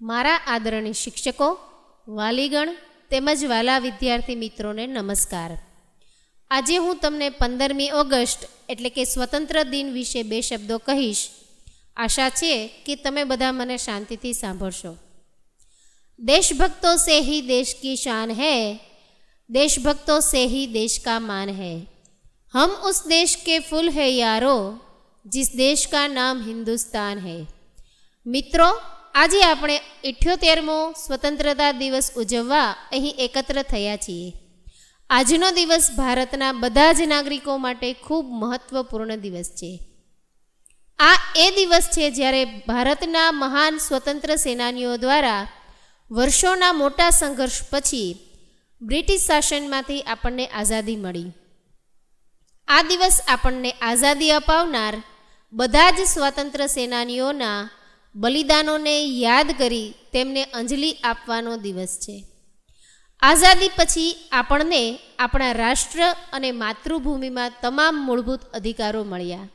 મારા આદરણીય શિક્ષકો વાલીગણ તેમજ વાલા વિદ્યાર્થી મિત્રોને નમસ્કાર આજે હું તમને પંદરમી ઓગસ્ટ એટલે કે સ્વતંત્ર દિન વિશે બે શબ્દો કહીશ આશા છે કે તમે બધા મને શાંતિથી સાંભળશો देशभक्तों से ही देश की शान है देशभक्तों से ही देश का मान है हम उस देश के फूल है यारो जिस देश का नाम હિન્દુસ્તાન है મિત્રો આજે આપણે ઇઠ્યોતેરમો સ્વતંત્રતા દિવસ ઉજવવા અહીં એકત્ર થયા છીએ. આજનો દિવસ ભારતના બધા જ નાગરિકો માટે ખૂબ મહત્વપૂર્ણ દિવસ છે. આ એ દિવસ છે જ્યારે ભારતના મહાન સ્વતંત્ર સેનાનીઓ દ્વારા વર્ષોના મોટા સંઘર્ષ પછી બ્રિટિશ શાસનમાંથી આપણને આઝાદી મળી. આ દિવસ આપણને આઝાદી અપાવનાર બધા જ સ્વાતંત્ર્ય સેનાનીઓના બલિદાનોને યાદ કરી તેમને અંજલિ આપવાનો દિવસ છે. આઝાદી પછી આપણને આપણા રાષ્ટ્ર અને માતૃભૂમિમાં તમામ મૂળભૂત અધિકારો મળ્યા.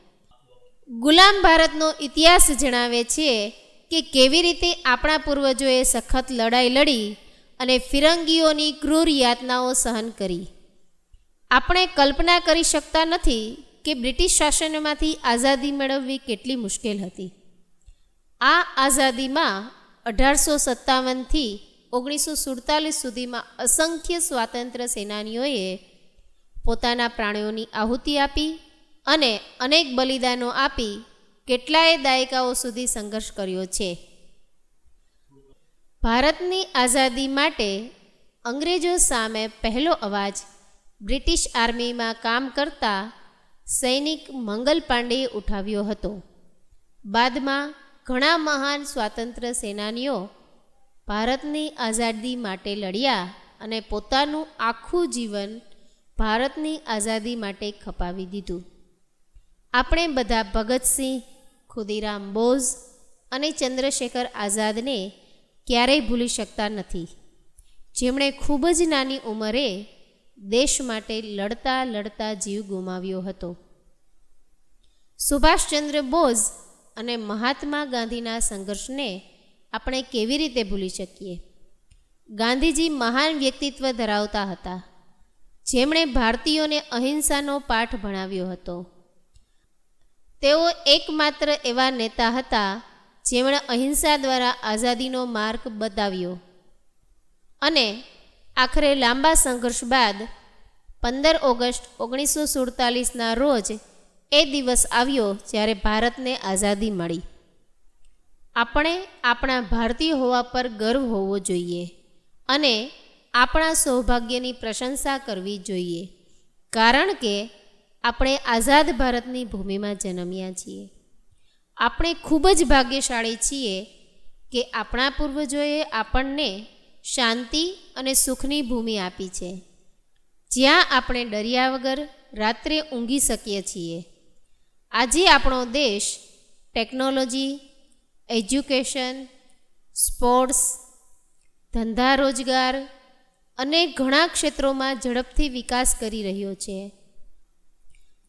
ગુલામ ભારતનો ઇતિહાસ જણાવે છે કે કેવી રીતે આપણા પૂર્વજોએ સખત લડાઈ લડી અને ફિરંગીઓની ક્રૂર યાતનાઓ સહન કરી. આપણે કલ્પના કરી શકતા નથી કે બ્રિટિશ શાસનમાંથી આઝાદી મેળવવી કેટલી મુશ્કેલ હતી. આ આઝાદીમાં અઢારસો સત્તાવનથી ઓગણીસો સુડતાલીસ સુધીમાં અસંખ્ય સ્વાતંત્ર્ય સેનાનીઓએ પોતાના પ્રાણીઓની આહુતિ આપી અને અનેક બલિદાનો આપી કેટલાય દાયકાઓ સુધી સંઘર્ષ કર્યો છે. ભારતની આઝાદી માટે અંગ્રેજો સામે પહેલો અવાજ બ્રિટિશ આર્મીમાં કામ કરતા સૈનિક મંગલ પાંડેએ ઉઠાવ્યો હતો. બાદમાં ઘણા મહાન સ્વાતંત્ર્ય સેનાનીઓ ભારતની આઝાદી માટે લડ્યા અને પોતાનું આખું જીવન ભારતની આઝાદી માટે ખપાવી દીધું. આપણે બધા ભગતસિંહ, ખુદીરામ બોઝ અને ચંદ્રશેખર આઝાદને ક્યારેય ભૂલી શકતા નથી. જેમણે ખૂબ જ નાની ઉંમરે દેશ માટે લડતા લડતા જીવ ગુમાવ્યો હતો. સુભાષચંદ્ર બોઝ અને મહાત્મા ગાંધીના સંઘર્ષને આપણે કેવી રીતે ભૂલી શકીએ? ગાંધીજી મહાન વ્યક્તિત્વ ધરાવતા હતા. જેમણે ભારતીયોને અહિંસાનો પાઠ ભણાવ્યો હતો. તેઓ એકમાત્ર એવા નેતા હતા જેમણે અહિંસા દ્વારા આઝાદીનો માર્ગ બતાવ્યો. અને આખરે લાંબા સંઘર્ષ બાદ પંદર ઓગસ્ટ ઓગણીસો સુડતાલીસના રોજ એ દિવસ આવ્યો જ્યારે ભારતને આઝાદી મળી. આપણે આપણા ભારતીય હોવા પર ગર્વ હોવો જોઈએ અને આપણા સૌભાગ્યની પ્રશંસા કરવી જોઈએ. કારણ કે આપણે આઝાદ ભારતની ભૂમિમાં જન્મ્યા છીએ. આપણે ખૂબ જ ભાગ્યશાળી છીએ કે આપણા પૂર્વજોએ આપણને શાંતિ અને સુખની ભૂમિ આપી છે. જ્યાં આપણે ડર્યા વગર રાત્રે ઊંઘી શકીએ છીએ. આજે આપણો દેશ ટેકનોલોજી, એજ્યુકેશન, સ્પોર્ટ્સ, ધંધા રોજગાર અને ઘણા ક્ષેત્રોમાં ઝડપથી વિકાસ કરી રહ્યો છે.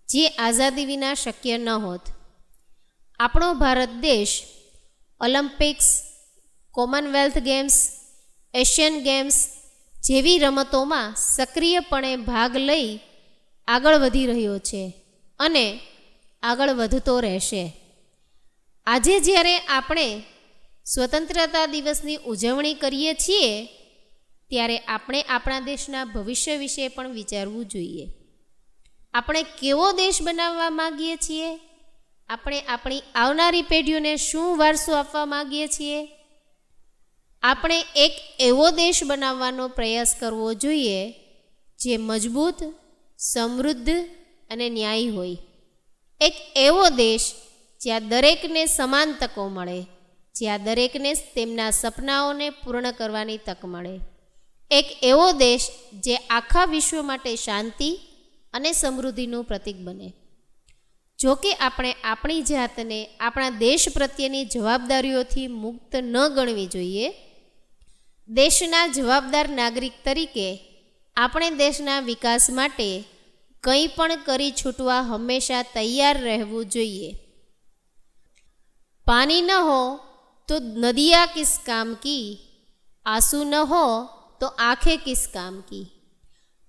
જે આઝાદી વિના શક્ય ન હોત. આપણો ભારત દેશ Olympics, Commonwealth Games, Asian Games જેવી રમતોમાં સક્રિયપણે ભાગ લઈ આગળ વધી રહ્યો છે. અને આગળ વધતો રહેશે. આજે જ્યારે આપણે સ્વતંત્રતા દિવસની ઉજવણી કરીએ છીએ, ત્યારે આપણે આપણા દેશના ભવિષ્ય વિશે પણ વિચારવું જોઈએ. આપણે કેવો દેશ બનાવવા માગીએ છીએ? આપણે આપણી આવનારી પેઢીઓને શું વારસો આપવા માગીએ છીએ? આપણે એક એવો દેશ બનાવવાનો પ્રયાસ કરવો જોઈએ જે મજબૂત, સમૃદ્ધ અને ન્યાયી હોય. એક એવો દેશ જ્યાં દરેકને સમાન તકો મળે, જ્યાં દરેકને તેમના સપનાઓને પૂર્ણ કરવાની તક મળે. એક એવો દેશ જે આખા વિશ્વ માટે શાંતિ અને સમૃદ્ધિનું પ્રતીક બને. જો કે આપણે આપણી જાતને આપણા દેશ પ્રત્યેની જવાબદારીઓથી મુક્ત ન ગણવી જોઈએ, દેશના જવાબદાર નાગરિક તરીકે આપણે દેશના વિકાસ માટે કંઈ પણ કરી છૂટવા હંમેશા તૈયાર રહેવું જોઈએ પાણી ન હો तो नदिया किस काम की आंसू न हो तो आंखें किस काम की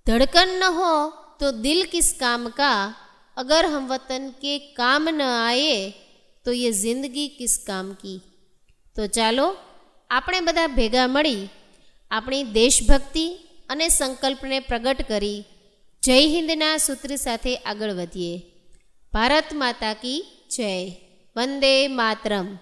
धड़कन न हो तो दिल किस काम का अगर हम वतन के काम न आए તો ये જિંદગી કિસ કામ કી તો ચાલો આપણે બધા ભેગા મળી આપણી દેશભક્તિ અને સંકલ્પને પ્રગટ કરી જય હિન્દના સૂત્ર સાથે આગળ વધીએ. ભારત માતા કી જય. વંદે માતરમ.